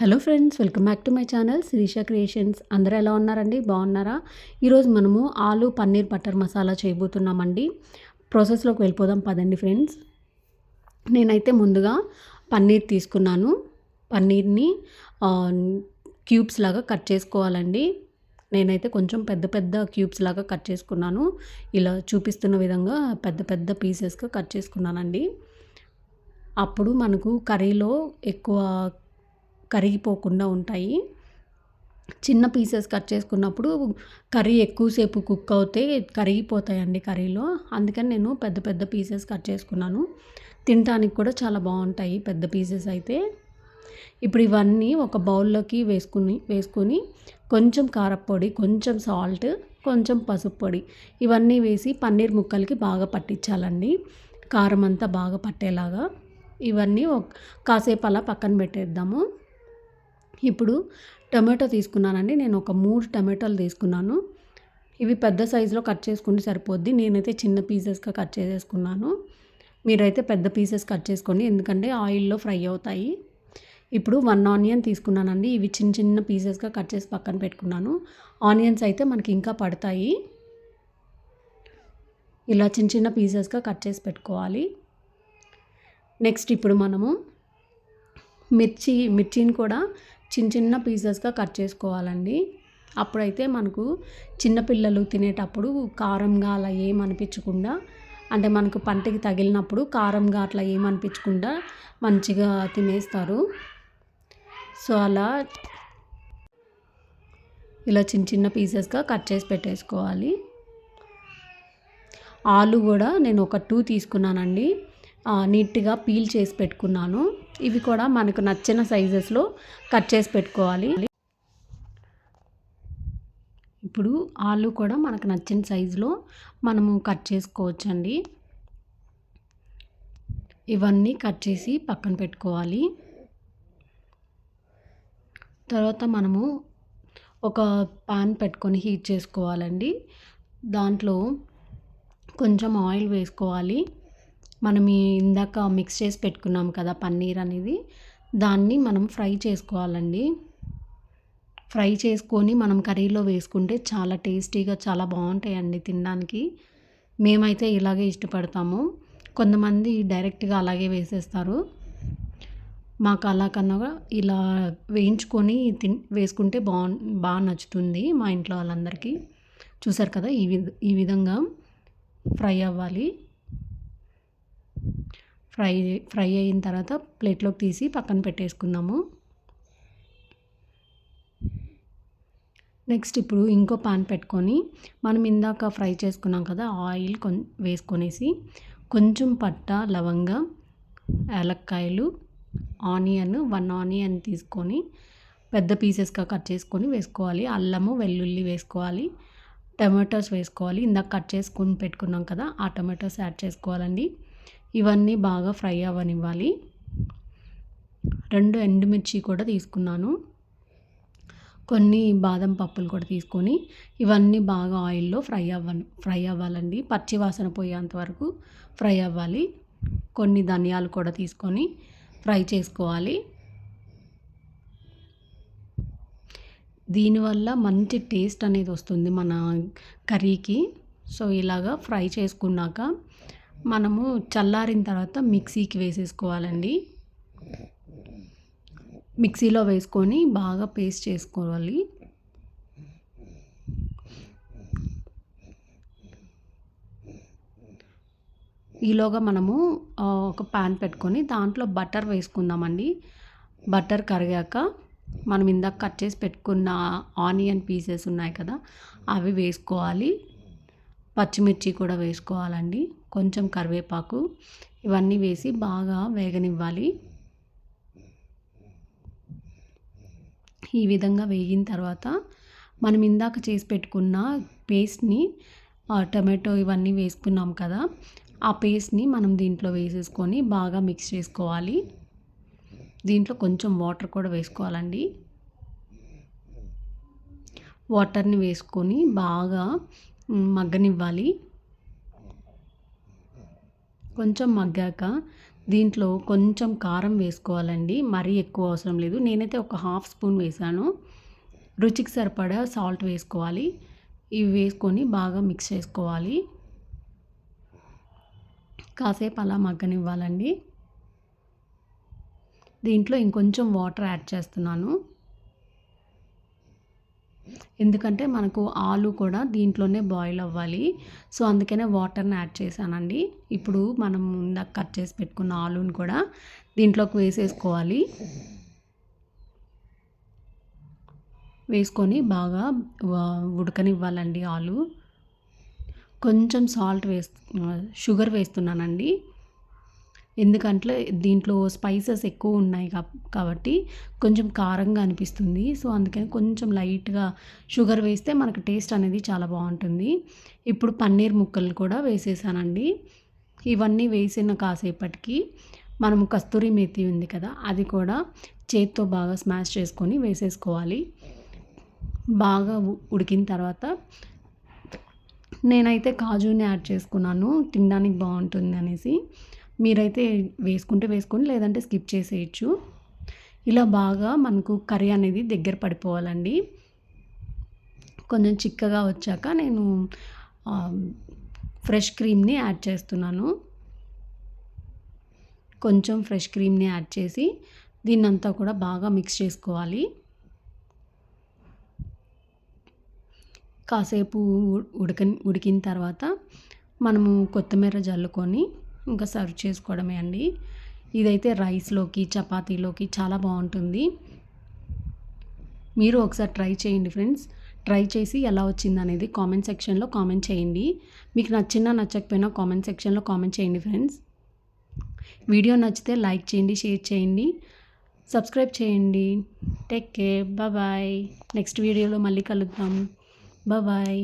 Hello friends welcome back to my channel Sirisha creations. అందరూ ఎలా ఉన్నారండి? బాగున్నారా? ఈరోజు మనము ఆలు పన్నీర్ బటర్ మసాలా చేయబోతున్నామండి. ప్రాసెస్లోకి వెళ్ళిపోదాం పదండి ఫ్రెండ్స్. నేనైతే ముందుగా పన్నీర్ తీసుకున్నాను. పన్నీర్ని క్యూబ్స్ లాగా కట్ చేసుకోవాలండి. నేనైతే కొంచెం పెద్ద పెద్ద క్యూబ్స్ లాగా కట్ చేసుకున్నాను. ఇలా చూపిస్తున్న విధంగా పెద్ద పెద్ద పీసెస్గా కట్ చేసుకున్నానండి. అప్పుడు మనకు కర్రీలో ఎక్కువ కరిగిపోకుండా ఉంటాయి. చిన్న పీసెస్ కట్ చేసుకున్నప్పుడు కర్రీ ఎక్కువసేపు కుక్ అవుతే కరిగిపోతాయండి కర్రీలో. అందుకని నేను పెద్ద పెద్ద పీసెస్ కట్ చేసుకున్నాను. తినడానికి కూడా చాలా బాగుంటాయి పెద్ద పీసెస్ అయితే. ఇప్పుడు ఇవన్నీ ఒక బౌల్లోకి వేసుకుని వేసుకొని కొంచెం కారపొడి కొంచెం సాల్ట్ కొంచెం పసుపు పొడి ఇవన్నీ వేసి పన్నీర్ ముక్కలకి బాగా పట్టించాలండి. కారం అంతా బాగా పట్టేలాగా. ఇవన్నీ కాసేపు అలా పక్కన పెట్టేద్దాము. ఇప్పుడు టమాటో తీసుకున్నానండి. నేను ఒక మూడు టమాటోలు తీసుకున్నాను. ఇవి పెద్ద సైజులో కట్ చేసుకుంటే సరిపోద్ది. నేనైతే చిన్న పీసెస్గా కట్ చేసేసుకున్నాను. మీరైతే పెద్ద పీసెస్ కట్ చేసుకోండి. ఎందుకంటే ఆయిల్లో ఫ్రై అవుతాయి. ఇప్పుడు వన్ ఆనియన్ తీసుకున్నానండి. ఇవి చిన్న చిన్న పీసెస్గా కట్ చేసి పక్కన పెట్టుకున్నాను. ఆనియన్స్ అయితే మనకి ఇంకా పడతాయి. ఇలా చిన్న చిన్న పీసెస్గా కట్ చేసి పెట్టుకోవాలి. నెక్స్ట్ ఇప్పుడు మనము మిర్చి మిర్చిని కూడా చిన్న చిన్న పీసెస్గా కట్ చేసుకోవాలండి. అప్పుడైతే మనకు చిన్నపిల్లలు తినేటప్పుడు కారంగా అలా ఏమనిపించకుండా అంటే మనకు పంటకి తగిలినప్పుడు కారంగా అట్లా ఏమనిపించకుండా మంచిగా తినేస్తారు. సో అలా ఇలా చిన్న చిన్న పీసెస్గా కట్ చేసి పెట్టేసుకోవాలి. ఆలు కూడా నేను ఒక టూ తీసుకున్నానండి. నీట్గా పీల్ చేసి పెట్టుకున్నాను. ఇవి కూడా మనకు నచ్చిన సైజెస్లో కట్ చేసి పెట్టుకోవాలి. ఇప్పుడు ఆలు కూడా మనకు నచ్చిన సైజులో మనము కట్ చేసుకోవచ్చండి. ఇవన్నీ కట్ చేసి పక్కన పెట్టుకోవాలి. తర్వాత మనము ఒక పాన్ పెట్టుకొని హీట్ చేసుకోవాలండి. దాంట్లో కొంచెం ఆయిల్ వేసుకోవాలి. మనం ఇందాక మిక్స్ చేసి పెట్టుకున్నాం కదా పన్నీర్ అనేది దాన్ని మనం ఫ్రై చేసుకోవాలండి. ఫ్రై చేసుకొని మనం కర్రీలో వేసుకుంటే చాలా టేస్టీగా చాలా బాగుంటాయండి తినడానికి. మేమైతే ఇలాగే ఇష్టపడతాము. కొంతమంది డైరెక్ట్గా అలాగే వేసేస్తారు. మాకు అలా కన్నా ఇలా వేయించుకొని తిన్ వేసుకుంటే బాగు బాగా నచ్చుతుంది మా ఇంట్లో వాళ్ళందరికీ. చూసారు కదా ఈ విధ ఈ విధంగా ఫ్రై అవ్వాలి. ఫ్రై ఫ్రై అయిన తర్వాత ప్లేట్లోకి తీసి పక్కన పెట్టేసుకుందాము. నెక్స్ట్ ఇప్పుడు ఇంకో పాన్ పెట్టుకొని మనం ఇందాక ఫ్రై చేసుకున్నాం కదా ఆయిల్ కొ వేసుకొనేసి కొంచెం పట్ట లవంగ యాలక్కాయలు ఆనియన్ వన్ ఆనియన్ తీసుకొని పెద్ద పీసెస్గా కట్ చేసుకొని వేసుకోవాలి. అల్లము వెల్లుల్లి వేసుకోవాలి. టమాటోస్ వేసుకోవాలి. ఇందాక కట్ చేసుకుని పెట్టుకున్నాం కదా ఆ టమాటోస్ యాడ్ చేసుకోవాలండి. ఇవన్నీ బాగా ఫ్రై అవ్వనివ్వాలి. రెండు ఎండుమిర్చి కూడా తీసుకున్నాను. కొన్ని బాదం పప్పులు కూడా తీసుకొని ఇవన్నీ బాగా ఆయిల్లో ఫ్రై అవ్వ ఫ్రై అవ్వాలండి. పచ్చి వాసన పోయేంత వరకు ఫ్రై అవ్వాలి. కొన్ని ధనియాలు కూడా తీసుకొని ఫ్రై చేసుకోవాలి. దీనివల్ల మంచి టేస్ట్ అనేది వస్తుంది మన కర్రీకి. సో ఇలాగా ఫ్రై చేసుకున్నాక మనము చల్లారిన తర్వాత మిక్సీకి వేసేసుకోవాలండి. మిక్సీలో వేసుకొని బాగా పేస్ట్ చేసుకోవాలి. ఈలోగా మనము ఒక ప్యాన్ పెట్టుకొని దాంట్లో బటర్ వేసుకుందామండి. బటర్ కరిగాక మనం ఇందాక కట్ చేసి పెట్టుకున్న ఆనియన్ పీసెస్ ఉన్నాయి కదా అవి వేసుకోవాలి. పచ్చిమిర్చి కూడా వేసుకోవాలండి. కొంచెం కరివేపాకు ఇవన్నీ వేసి బాగా వేగనివ్వాలి. ఈ విధంగా వేగిన తర్వాత మనం ఇందాక చేసి పెట్టుకున్న పేస్ట్ని టమాటో ఇవన్నీ వేసుకున్నాం కదా ఆ పేస్ట్ని మనం దీంట్లో వేసేసుకొని బాగా మిక్స్ చేసుకోవాలి. దీంట్లో కొంచెం వాటర్ కూడా వేసుకోవాలండి. వాటర్ని వేసుకొని బాగా మగ్గనివ్వాలి. కొంచెం మగ్గాక దీంట్లో కొంచెం కారం వేసుకోవాలండి. మరీ ఎక్కువ అవసరం లేదు. నేనైతే ఒక హాఫ్ స్పూన్ వేసాను. రుచికి సరిపడా సాల్ట్ వేసుకోవాలి. ఇవి వేసుకొని బాగా మిక్స్ చేసుకోవాలి. కాసేపు అలా మగ్గనివ్వాలండి. దీంట్లో ఇంకొంచెం వాటర్ యాడ్ చేస్తున్నాను. ఎందుకంటే మనకు ఆలు కూడా దీంట్లోనే బాయిల్ అవ్వాలి. సో అందుకనే వాటర్ని యాడ్ చేశానండి. ఇప్పుడు మనం ఇందాక కట్ చేసి పెట్టుకున్న ఆలుని కూడా దీంట్లోకి వేసేసుకోవాలి. వేసుకొని బాగా ఉడకనివ్వాలండి ఆలు. కొంచెం సాల్ట్ వేస్ షుగర్ వేస్తున్నానండి. ఎందుకంటే దీంట్లో స్పైసెస్ ఎక్కువ ఉన్నాయి కాబట్టి కొంచెం కారంగా అనిపిస్తుంది. సో అందుకని కొంచెం లైట్గా షుగర్ వేస్తే మనకు టేస్ట్ అనేది చాలా బాగుంటుంది. ఇప్పుడు పన్నీర్ ముక్కలు కూడా వేసేసానండి. ఇవన్నీ వేసిన కాసేపటికి మనము కస్తూరి మేతి ఉంది కదా అది కూడా చేత్తో బాగా స్మాష్ చేసుకొని వేసేసుకోవాలి. బాగా ఉడికిన తర్వాత నేనైతే కాజుని యాడ్ చేసుకున్నాను తినడానికి బాగుంటుంది అనేసి. మీరైతే వేసుకుంటే వేసుకొని లేదంటే స్కిప్ చేసేయచ్చు. ఇలా బాగా మనకు కర్రీ అనేది దగ్గర పడిపోవాలండి. కొంచెం చిక్కగా వచ్చాక నేను ఫ్రెష్ క్రీమ్ని యాడ్ చేస్తున్నాను. కొంచెం ఫ్రెష్ క్రీమ్ని యాడ్ చేసి దీన్నంతా కూడా బాగా మిక్స్ చేసుకోవాలి. కాసేపు ఉడక ఉడికిన తర్వాత మనము కొత్తిమీర జల్లుకొని ఇంకా సర్వ్ చేసుకోవడమే అండి. ఇదైతే రైస్లోకి చపాతీలోకి చాలా బాగుంటుంది. మీరు ఒకసారి ట్రై చేయండి ఫ్రెండ్స్. ట్రై చేసి ఎలా వచ్చింది అనేది కామెంట్ సెక్షన్లో కామెంట్ చేయండి. మీకు నచ్చినా నచ్చకపోయినా కామెంట్ సెక్షన్లో కామెంట్ చేయండి ఫ్రెండ్స్. వీడియో నచ్చితే లైక్ చేయండి షేర్ చేయండి. సబ్స్క్రైబ్ చేయండి. Take care. బాయ్ నెక్స్ట్ వీడియోలో మళ్ళీ కలుద్దాం. బాయ్.